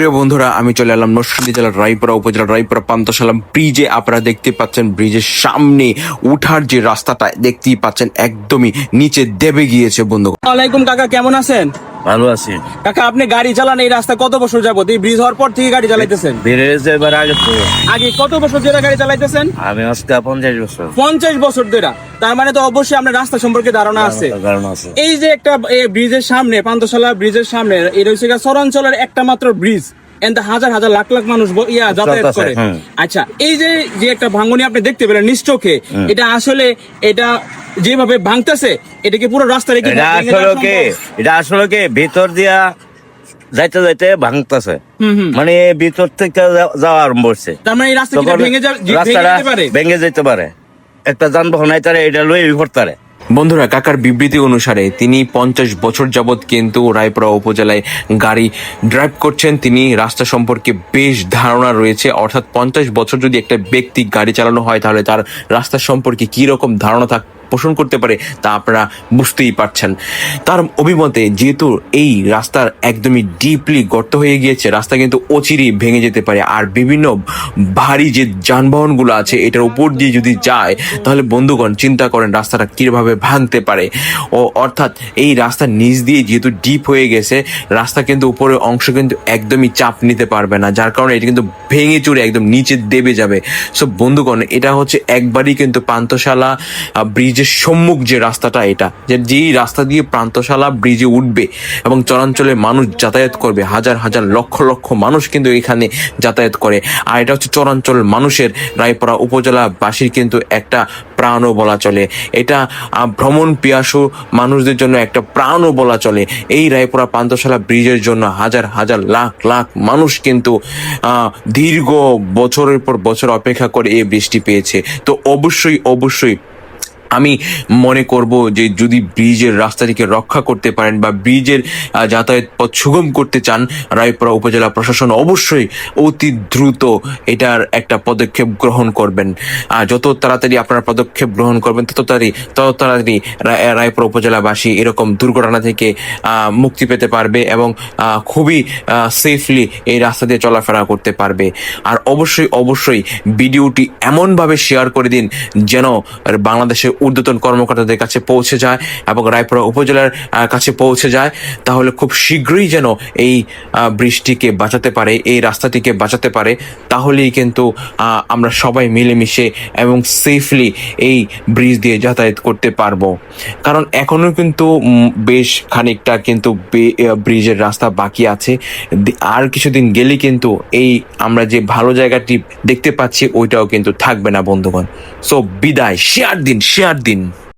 প্রিয় বন্ধুরা, আমি চলে এলাম নরসিংদী জেলার রায়পুরা উপজেলার রায়পুরা সালাম ব্রিজে। আপনারা দেখতে পাচ্ছেন ব্রিজের সামনে উঠার যে রাস্তাটা, দেখতেই পাচ্ছেন একদমই নিচে দেবে গিয়েছে বন্ধু আলাইকুম কাকা, কেমন আছেন? ভালো আছি। কাকা আপনি গাড়ি চালান এই রাস্তা কত বছর যাবত? এই ব্রিজ হওয়ার পর থেকে গাড়ি চালাইতেছেন? ব্রিজ এবার আগে তো। আগে কত বছর ধরে গাড়ি চালাইতেছেন? আমি আজকে পঞ্চাশ বছর। পঞ্চাশ বছর ধরে। তার মানে তো অবশ্যই আপনার রাস্তা সম্পর্কে ধারণা আছে। এই যে একটা এই ব্রিজের সামনে পান্তশালা ব্রিজের সামনে এটা হচ্ছে সরঞ্চলের চরাঞ্চলের একটা মাত্র ব্রিজ হাজার হাজার লাখ লাখ মানুষ ইয়া যাতায়াত করে। আচ্ছা এই যে যে একটা ভাঙ্গনি আপনি দেখতে পেলেন নিশ্চোখে এটা আসলে এটা যেভাবে ভাঙতেছে এটাকে পুরো রাস্তা রেখে এটা আসলে এটা আসলে কি? ভিতর দিয়া যাইতে যাইতে ভাঙতেছে। মানে ভিতর থেকে যাওয়া আরম্ভ করছে তার মানে এই রাস্তা ভেঙে যা- ভেঙে যেতে পারে? ভেঙে যেতে পারে। একটা যানবাহন আইতারে এটা লয়ে বিপড়তারে বন্ধুরা, কাকার বিবৃতি অনুসারে তিনি পঞ্চাশ বছর যাবৎ কিন্তু রায়পুরা উপজেলায় গাড়ি ড্রাইভ করছেন। তিনি রাস্তা সম্পর্কে বেশ ধারণা রয়েছে। অর্থাৎ পঞ্চাশ বছর যদি একটা ব্যক্তি গাড়ি চালানো হয়, তাহলে তার রাস্তা সম্পর্কে কি রকম ধারণা থাক পোষণ করতে পারে তা আপনারা বুঝতেই পারছেন। তার অভিমতে যেহেতু এই রাস্তার একদমই ডিপলি গর্ত হয়ে গিয়েছে, রাস্তা কিন্তু অচিরেই ভেঙে যেতে পারে। আর বিভিন্ন ভারী যে যানবাহনগুলো আছে, এটার উপর দিয়ে যদি যায়, তাহলে বন্ধুগণ চিন্তা করেন রাস্তাটা কীভাবে ভাঙতে পারে। ও, অর্থাৎ এই রাস্তার নিচ দিয়ে যেহেতু ডিপ হয়ে গেছে, রাস্তা কিন্তু উপরের অংশ কিন্তু একদমই চাপ নিতে পারবে না, যার কারণে এটা কিন্তু ভেঙে চুরে একদম নিচে দেবে যাবে। সো বন্ধুগণ, এটা হচ্ছে একবারই কিন্তু প্রান্তশালা ব্রিজের সম্মুখ যে রাস্তাটা এটা, যে যেই রাস্তা দিয়ে প্রান্তশালা ব্রিজে উঠবে এবং চরাঞ্চলে মানুষ যাতায়াত করবে, হাজার হাজার লক্ষ লক্ষ মানুষ কিন্তু এখানে যাতায়াত করে। আর এটা হচ্ছে চরাঞ্চল মানুষের, রায়পুরা উপজেলাবাসীর কিন্তু একটা প্রাণও বলা চলে। এটা ভ্রমণ পিয়াসু মানুষদের জন্য একটা প্রাণও বলা চলে। এই রায়পুরা প্রান্তশালা ব্রিজের জন্য হাজার হাজার লাখ লাখ মানুষ কিন্তু দীর্ঘ বছরের পর বছর অপেক্ষা করে এই বৃষ্টি পেয়েছে। তো অবশ্যই অবশ্যই আমি মনে করব যে যদি ব্রিজের রাস্তাটিকে রক্ষা করতে পারেন বা ব্রিজের যাতায়াত পথ সুগম করতে চান, রায়পুরা উপজেলা প্রশাসন অবশ্যই অতি দ্রুত এটার একটা পদক্ষেপ গ্রহণ করবেন। যত তাড়াতাড়ি আপনারা পদক্ষেপ গ্রহণ করবেন, তত তাড়াতাড়ি তত তাড়াতাড়ি রায়পুরা উপজেলাবাসী এরকম দুর্ঘটনা থেকে মুক্তি পেতে পারবে এবং খুবই সেফলি এই রাস্তা দিয়ে চলাফেরা করতে পারবে। আর অবশ্যই অবশ্যই ভিডিওটি এমনভাবে শেয়ার করে দিন যেন বাংলাদেশের ঊর্ধ্বতন কর্মকর্তাদের কাছে পৌঁছে যায় এবং রায়পুরা উপজেলার কাছে পৌঁছে যায়, তাহলে খুব শীঘ্রই যেন এই বৃষ্টিকে বাঁচাতে পারে, এই রাস্তাটিকে বাঁচাতে পারে, তাহলেই কিন্তু আমরা সবাই মিলেমিশে এবং সেফলি এই ব্রিজ দিয়ে যাতায়াত করতে পারব। কারণ এখনও কিন্তু বেশ খানিকটা কিন্তু ব্রিজের রাস্তা বাকি আছে। আর কিছুদিন গেলে কিন্তু এই আমরা যে ভালো জায়গাটি দেখতে পাচ্ছি, ওইটাও কিন্তু থাকবে না, বন্ধুগণ। সো বিদায়, শেয়ার দিন, শেয়ার দিন।